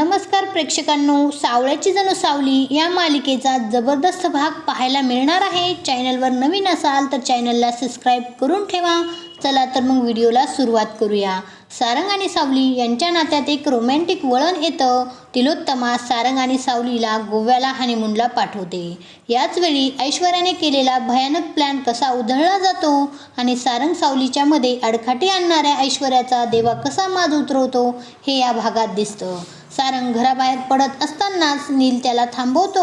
नमस्कार प्रेक्षकांनो सावळ्याची जणू सावली या मालिकेचा जबरदस्त भाग पाहायला मिळणार आहे. चॅनलवर नवीन असाल तर चॅनलला सबस्क्राईब करून ठेवा. चला तर मग व्हिडिओला सुरुवात करूया. सारंग आणि सावली यांच्या नात्यात एक रोमॅन्टिक वळण येतं. तिलोत्तमा सारंग आणि सावलीला गोव्याला हनीमूनला पाठवते. याच वेळी ऐश्वर्याने केलेला भयानक प्लॅन कसा उधळला जातो आणि सारंग सावलीच्या मध्ये अडखाटी आणणाऱ्या ऐश्वर्याचा देवा कसा माज उतरवतो हे या भागात दिसतं. सारंग घराबाहेर पडत असतानाच नील त्याला थांबवतो.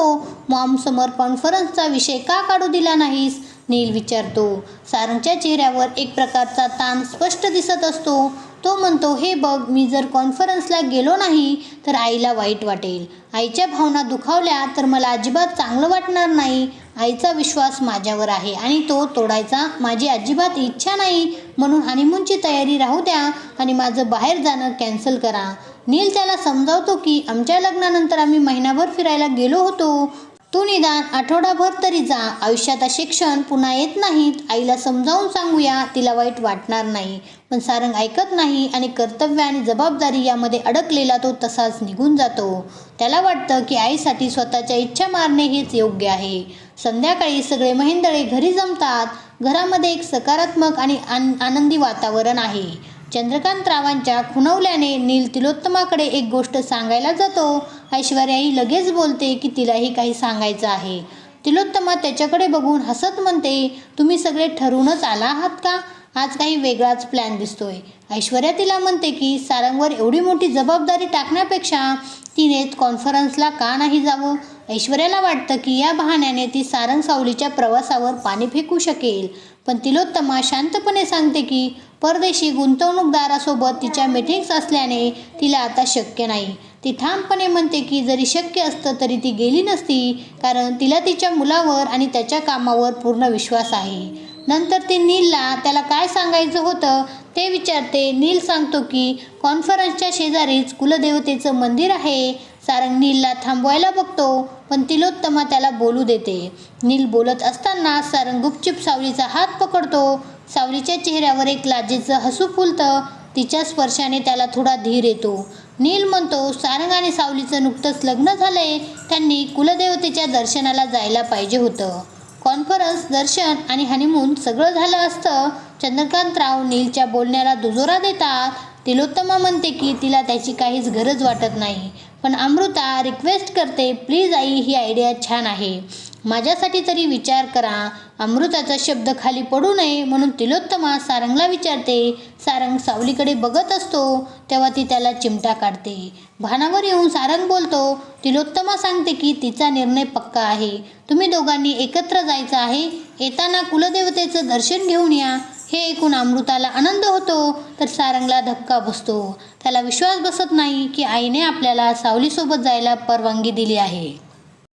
मॉम समोर कॉन्फरन्सचा विषय का काढू दिला नाहीस? नील विचारतो. सारंगच्या चेहऱ्यावर एक प्रकारचा ताण स्पष्ट दिसत असतो. तो म्हणतो हे बघ मी जर कॉन्फरन्सला गेलो नाही तर आईला वाईट वाटेल. आईच्या भावना दुखावल्या तर मला अजिबात चांगलं वाटणार नाही. आईचा विश्वास माझ्यावर आहे आणि तो तोडायचा माझी अजिबात इच्छा नाही. म्हणून हनीमूनची तयारी राहू द्या आणि माझं बाहेर जाणं कॅन्सल करा. नील त्याला समजावतो की आमच्या लग्नानंतर आम्ही महिनाभर फिरायला गेलो होतो. तू निदान आठवडाभर तरी जा. आयुष्यात असे क्षण पुन्हा येत नाहीत. आईला समजावून सांगूया तिला वाईट वाटणार नाही. पण सारंग ऐकत नाही आणि कर्तव्य आणि जबाबदारी यामध्ये अडकलेला तो तसाच निघून जातो. त्याला वाटतं की आईसाठी स्वतःच्या इच्छा मारणे हेच योग्य आहे. संध्याकाळी सगळे महेंदळे घरी जमतात. घरामध्ये एक सकारात्मक आणि आन आनंदी वातावरण आहे. चंद्रकांत रावांच्या खुणवल्याने नील तिलोत्तमाकडे एक गोष्ट सांगायला जातो. ऐश्वर्याही लगेच बोलते की तिलाही काही सांगायचं आहे. तिलोत्तमा त्याच्याकडे बघून हसत म्हणते तुम्ही सगळे ठरवूनच आला आहात का? आज काही वेगळाच प्लॅन दिसतोय. ऐश्वर्या तिला म्हणते की सारंगवर एवढी मोठी जबाबदारी टाकण्यापेक्षा तिने कॉन्फरन्सला का नाही जावं? ऐश्वर्याला वाटतं की या बहाण्याने ती सारंग सावलीच्या प्रवासावर पाणी फेकू शकेल. पण तिलोत्तमा शांतपणे सांगते की परदेशी गुंतवणूकदारासोबत तिच्या मीटिंग्स असल्याने तिला आता शक्य नाही. ती ठामपणे म्हणते की जरी शक्य असतं तरी ती गेली नसती कारण तिला तिच्या मुलावर आणि त्याच्या कामावर पूर्ण विश्वास आहे. नंतर ती नीलला त्याला काय सांगायचं होतं ते विचारते. नील सांगतो की कॉन्फरन्सच्या शेजारीच कुलदेवतेचं मंदिर आहे. सारंग नीलला थांबवायला बघतो पण तिलोत्तमा त्याला बोलू देते. नील बोलत असताना सारंग गुपचूप सावलीचा हात पकडतो. सावलीच्या चेहऱ्यावर एक लाजेचं हसू फुलतं. तिच्या स्पर्शाने त्याला थोडा धीर येतो. नील म्हणतो सारंग आणि सावलीचं नुकतंच लग्न झालंय. त्यांनी कुलदेवतेच्या दर्शनाला जायला पाहिजे होतं. कॉन्फरन्स दर्शन आणि हनीमून सगळं झालं असतं. चंद्रकांतराव नीलच्या बोलण्याला दुजोरा देतात. तिलोत्तमा म्हणते की तिला त्याची काहीच गरज वाटत नाही. पण अमृता रिक्वेस्ट करते प्लीज आई ही आयडिया छान आहे. माझ्यासाठी तरी विचार करा. अमृताचा शब्द खाली पडू नये म्हणून तिलोत्तमा सारंगला विचारते. सारंग सावलीकडे बघत असतो. तेव्हा ती त्याला चिमटा काढते. भानावर येऊन सारंग बोलतो तिलोत्तमा सांगते की तिचा निर्णय पक्का आहे. तुम्ही दोघांनी एकत्र जायचं आहे. येताना कुलदेवतेचं दर्शन घेऊन या. हे ऐकून अमृताला आनंद होतो तर सारंगला धक्का बसतो. त्याला विश्वास बसत नाही की आईने आपल्याला सावलीसोबत जायला परवानगी दिली आहे.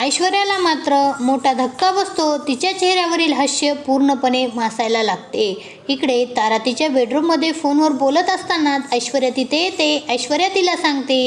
ऐश्वर्याला मात्र मोठा धक्का बसतो. तिच्या चेहऱ्यावरील हास्य पूर्णपणे मासायला लागते. इकडे तारा तिच्या बेडरूममध्ये फोनवर बोलत असतानाच ऐश्वर्या तिथे येते. ऐश्वर्या तिला सांगते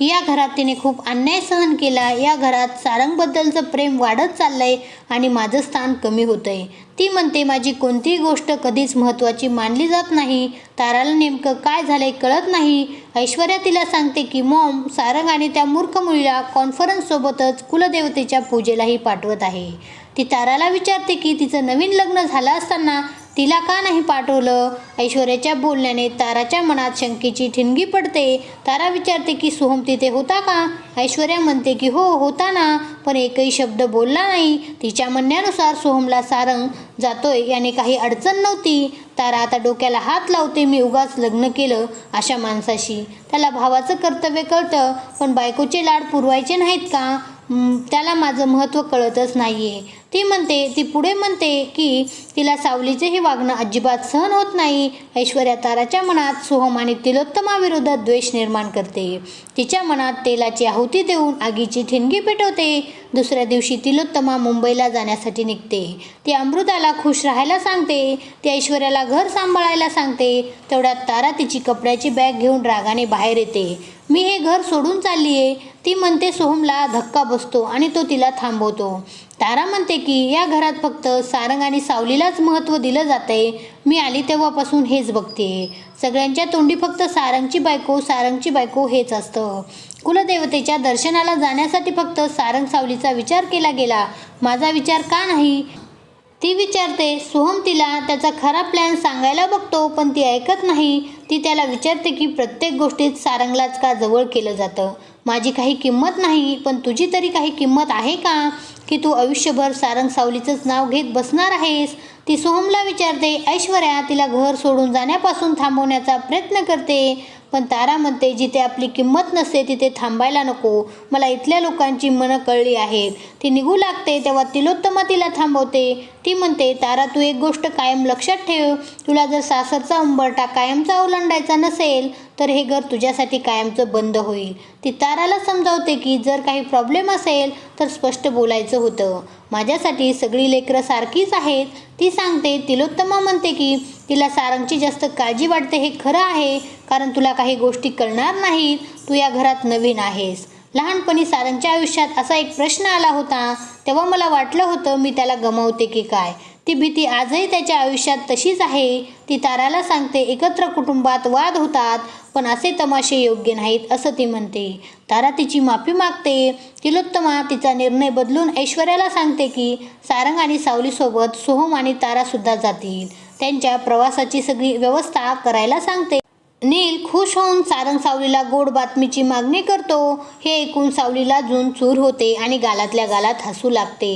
या घरात तिने खूप अन्याय सहन केला. या घरात सारंगबद्दलचं प्रेम वाढत चाललंय आणि माझं स्थान कमी होतंय. ती म्हणते माझी कोणतीही गोष्ट कधीच महत्त्वाची मानली जात नाही. ताराला नेमकं काय झालंय कळत नाही. ऐश्वर्या तिला सांगते की मॉम सारंग आणि त्या मूर्ख मुलीला कॉन्फरन्ससोबतच कुलदेवतेच्या पूजेलाही पाठवत आहे. ती ताराला विचारते की तिचं नवीन लग्न झालं असताना तिला का नाही पाठवलं? ऐश्वर्याच्या बोलण्याने ताराच्या मनात शंकेची ठिणगी पडते. तारा विचारते की सोहम तिथे होता का? ऐश्वर्या म्हणते की हो होता ना पण एकही शब्द बोलला नाही. तिच्या म्हणण्यानुसार सोहमला सारंग जातोय याने काही अडचण नव्हती. तारा आता डोक्याला हात लावते मी उगाच लग्न केलं अशा माणसाशी. त्याला भावाचं कर्तव्य कळतं पण बायकोचे लाड पुरवायचे नाहीत का? त्याला माझं महत्त्व कळतच नाही आहे ती म्हणते ती पुढे म्हणते की तिला सावलीचे हे वागणं अजिबात सहन होत नाही. ऐश्वर्या ताराच्या मनात सोहम आणि तिलोत्तमाविरोधात द्वेष निर्माण करते. तिच्या मनात तेलाची आहुती देऊन आगीची ठिणगी पेटवते. दुसऱ्या दिवशी तिलोत्तमा मुंबईला जाण्यासाठी निघते. ती अमृताला खुश राहायला सांगते. ती ऐश्वर्याला घर सांभाळायला सांगते. तेवढ्यात तारा तिची कपड्याची बॅग घेऊन रागाने बाहेर येते. मी हे घर सोडून चालली आहे ती म्हणते सोहमला धक्का बसतो आणि तो तिला थांबवतो. तारा म्हणते की या घरात फक्त सारंग आणि सावलीलाच महत्त्व दिलं जातंय. मी आली तेव्हापासून हेच बघते. सगळ्यांच्या तोंडी फक्त सारंगची बायको सारंगची बायको हेच असतं. कुलदेवतेच्या दर्शनाला जाण्यासाठी फक्त सारंग सावलीचा विचार केला गेला. माझा विचार का नाही? ती विचारते सोहम तिला त्याचा खरा प्लॅन सांगायला बघतो पण ती ऐकत नाही. ती त्याला विचारते की प्रत्येक गोष्टीत सारंगलाच का जवळ केलं जातं? माझी काही किंमत नाही पण तुझी तरी काही किंमत आहे का? की तू आयुष्यभर सारंग सावलीचंच नाव घेत बसणार आहेस? ती सोहमला विचारते ऐश्वर्या तिला घर सोडून जाण्यापासून थांबवण्याचा प्रयत्न करते. पण तारा म्हणते जिथे आपली किंमत नसते तिथे थांबायला नको. मला इथल्या लोकांची मनं कळली आहेत ती निघू लागते तेव्हा तिलोत्तमा तिला थांबवते. ती म्हणते तारा तू एक गोष्ट कायम लक्षात ठेव. तुला जर सासरचा उंबरटा कायमचा ओलांडायचा नसेल तर हे घर तुझ्यासाठी कायमचं बंद होईल. ती ताराला समजावते की जर काही प्रॉब्लेम असेल तर स्पष्ट बोलायचं होतं. माझ्यासाठी सगळी लेकरं सारखीच आहेत. ती सांगते तिलोत्तमा म्हणते की तिला सारंगची जास्त काळजी वाटते हे खरं आहे. कारण तुला काही गोष्टी कळणार नाहीत. तू या घरात नवीन आहेस. लहानपणी सारंगच्या आयुष्यात असा एक प्रश्न आला होता. तेव्हा मला वाटलं होतं मी त्याला गमावते की काय. ती भीती आजही त्याच्या आयुष्यात तशीच आहे. ती ताराला सांगते एकत्र कुटुंबात वाद होतात पण असे तमाशे योग्य नाहीत असं ती म्हणते. तारा तिची माफी मागते. तिलोत्तमा तिचा निर्णय बदलून ऐश्वर्याला सांगते की सारंग आणि सावलीसोबत सोहम आणि तारासुद्धा जातील. त्यांच्या प्रवासाची सगळी व्यवस्था करायला सांगते. नील खुश होऊन सारंग सावलीला गोड बातमीची मागणी करतो. हे ऐकून सावलीला जून चूर होते आणि गालातल्या गालात हसू लागते.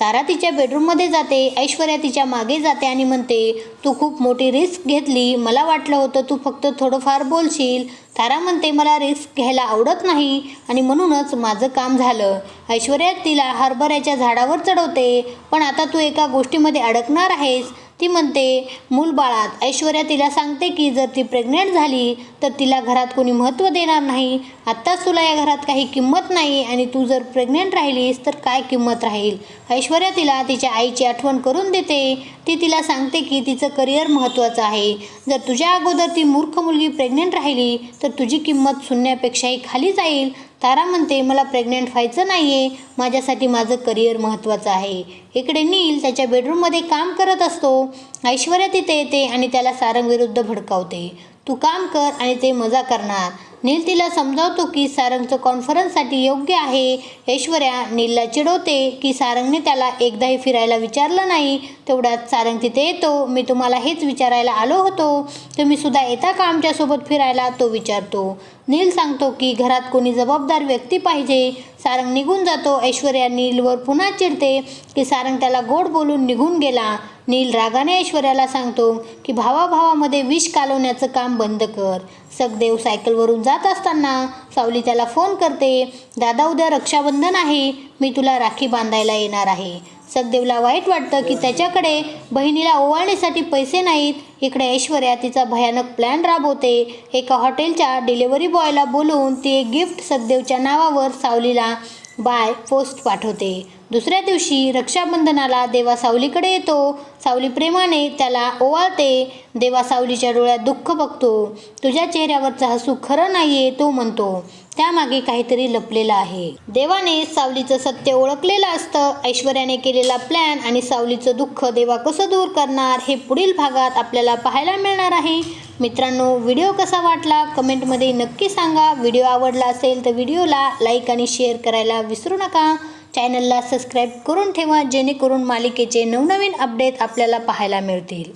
तारा तिच्या बेडरूममध्ये जाते ऐश्वर्या तिच्यामागे जाते आणि म्हणते तू खूप मोठी रिस्क घेतली. मला वाटलं होतं तू फक्त थोडंफार बोलशील तारा म्हणते मला रिस्क घ्यायला आवडत नाही आणि म्हणूनच माझं काम झालं. ऐश्वर्या तिला हरभऱ्याच्या झाडावर चढवते. पण आता तू एका गोष्टीमध्ये अडकणार आहेस. ती म्हणते मूलबाळात ऐश्वर्या तिला सांगते की जर ती प्रेग्नेंट झाली तर तिला घरात कोणी महत्त्व देणार नाही. आत्ताच तुला या घरात काही किंमत नाही आणि तू जर प्रेग्नेंट राहिलीस तर काय किंमत राहील ऐश्वर्या तिला तिच्या आईची आठवण करून देते. ती तिला सांगते की तिचं करिअर महत्त्वाचं आहे. जर तुझ्या अगोदर ती मूर्ख मुलगी प्रेग्नेंट राहिली तर तुझी किंमत शून्यापेक्षाही खाली जाईल. तारा म्हणते मला प्रेग्नेंट व्हायचं नाही आहे माझ्यासाठी माझं करिअर महत्त्वाचं आहे. इकडे नील त्याच्या बेडरूममध्ये काम करत असतो. ऐश्वर्या तिथे येते आणि त्याला सारंगविरुद्ध भडकावते. तू काम कर आणि ते मजा करणार. नील तिला समजावतो की सारंगचं कॉन्फरन्ससाठी योग्य आहे. ऐश्वर्या नीलला चिडवते की सारंगने त्याला एकदाही फिरायला विचारलं नाही. तेवढ्यात सारंग तिथे येतो. मी तुम्हाला हेच विचारायला आलो होतो. तुम्ही सुद्धा येता का आमच्यासोबत फिरायला? तो विचारतो. नील सांगतो की घरात कोणी जबाबदार व्यक्ती पाहिजे. सारंग निघून जातो. ऐश्वर्या नीलवर पुन्हा चिडते की सारंग त्याला गोड बोलून निघून गेला. नील रागाने ऐश्वर्याला सांगतो की भावाभावामध्ये विष कालवण्याचं काम बंद कर. सखदेव सायकलवरून जात असताना सावली त्याला फोन करते दादा उद्या रक्षाबंधन आहे मी तुला राखी बांधायला येणार आहे. सखदेवला वाईट वाटतं की त्याच्याकडे बहिणीला ओवाळण्यासाठी पैसे नाहीत. इकडे ऐश्वर्या तिचा भयानक प्लॅन राबवते. एका हॉटेलच्या डिलेवरी बॉयला बोलवून ती एक गिफ्ट सखदेवच्या नावावर सावलीला बाय पोस्ट पाठवते. दुसऱ्या दिवशी रक्षाबंधनाला देवा सावलीकडे येतो. सावली प्रेमाने त्याला ओवाळते. देवा सावलीच्या डोळ्यात दुःख बघतो. तुझ्या चेहऱ्यावरचं हसू खरं नाहीये तो म्हणतो त्यामागे काहीतरी लपलेलं आहे. देवाने सावलीचं सत्य ओळखलेलं असतं. ऐश्वर्याने केलेला प्लॅन आणि सावलीचं दुःख देवा कसं दूर करणार हे पुढील भागात आपल्याला पाहायला मिळणार आहे. मित्रांनो व्हिडिओ कसा वाटला? कमेंटमध्ये नक्की सांगा. व्हिडिओ आवडला असेल तर व्हिडिओला लाईक आणि शेअर करायला विसरू नका. चॅनलला सबस्क्राईब करून ठेवा जेणेकरून मालिकेचे नवनवीन अपडेट आपल्याला पाहायला मिळतील.